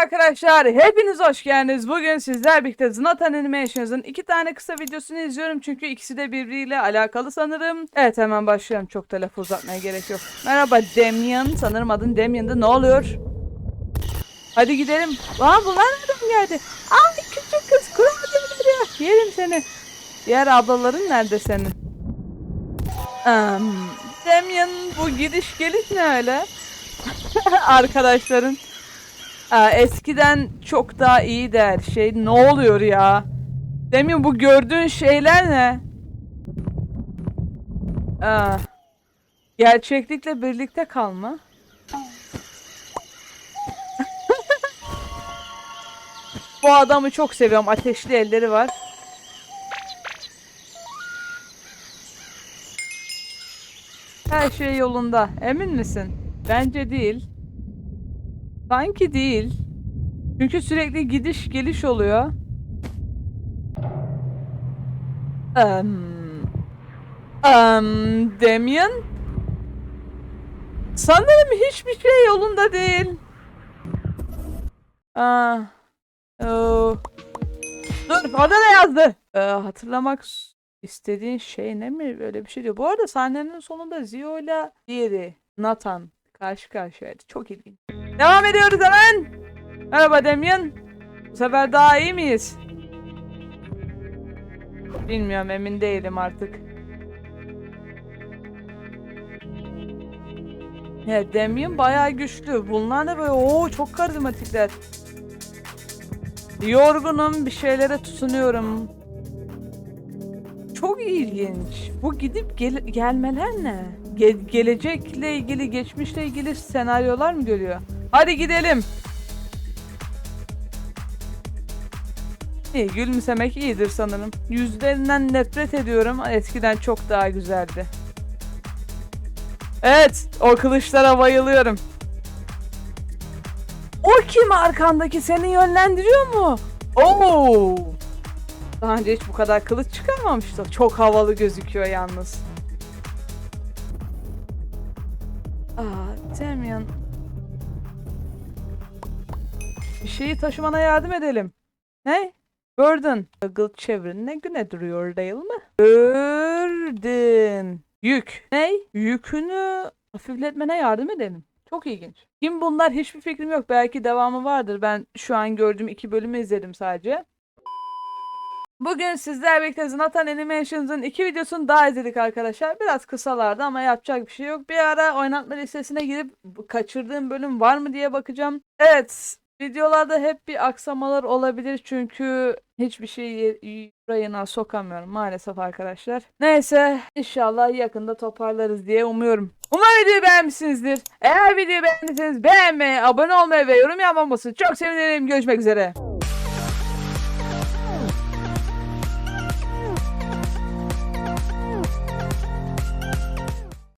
arkadaşlar, hepiniz hoş geldiniz. Bugün sizler birlikte Znatan Animations'ın iki tane kısa videosunu izliyorum çünkü ikisi de birbiriyle alakalı sanırım. Evet hemen başlıyorum, çok da laf uzatmaya gerek yok. Merhaba Damian, sanırım adın Damian'dı. Ne oluyor? Hadi gidelim. Aa bunlar nereden geldi? Ay küçük kız kurabiye ya. Yerim seni. Diğer ablaların nerede senin? Um, Damian bu gidiş geliş ne öyle? Arkadaşların. Aa, eskiden çok daha iyi her şey. Ne oluyor ya? Demin bu gördüğün şeyler ne? Aa, gerçeklikle birlikte kalma. bu adamı çok seviyorum. Ateşli elleri var. Her şey yolunda. Emin misin? Bence değil. Sanki değil. Çünkü sürekli gidiş geliş oluyor. Um, um, Damien? Sanırım hiçbir şey yolunda değil. Aa, oo. Dur, orada ne yazdı? Ee, hatırlamak istediğin şey ne mi? Böyle bir şey diyor. Bu arada sahnenin sonunda Zio ile diğeri Nathan karşı karşıyaydı. Çok ilginç. Devam ediyoruz hemen. Merhaba Damien. Bu sefer daha iyi miyiz? Bilmiyorum emin değilim artık. Ya Damien bayağı güçlü. Bunlar ne böyle? Oo çok karizmatikler. Yorgunum bir şeylere tutunuyorum. Çok ilginç. Bu gidip gel- gelmeler ne? Ge- gelecekle ilgili, geçmişle ilgili senaryolar mı görüyor? Hadi gidelim. İyi, gülümsemek iyidir sanırım. Yüzlerinden nefret ediyorum. Eskiden çok daha güzeldi. Evet, o kılıçlara bayılıyorum. O kim arkandaki seni yönlendiriyor mu? Oo! Daha önce hiç bu kadar kılıç çıkarmamıştım. Çok havalı gözüküyor yalnız. Aa, Damian. Bir şeyi taşımana yardım edelim. Ne? Burden. Google çevrin ne güne duruyor değil mi? Burden. Yük. Ne? Yükünü hafifletmene yardım edelim. Çok ilginç. Kim bunlar hiçbir fikrim yok. Belki devamı vardır. Ben şu an gördüğüm iki bölümü izledim sadece. Bugün sizler birlikte Znatan Animations'ın iki videosunu daha izledik arkadaşlar. Biraz kısalardı ama yapacak bir şey yok. Bir ara oynatma listesine girip kaçırdığım bölüm var mı diye bakacağım. Evet, videolarda hep bir aksamalar olabilir çünkü hiçbir şeyi rayına sokamıyorum maalesef arkadaşlar. Neyse, inşallah yakında toparlarız diye umuyorum. Umarım videoyu beğenmişsinizdir. Eğer videoyu beğendiyseniz beğenmeyi, abone olmayı ve yorum yapmaması çok sevinirim. Görüşmek üzere.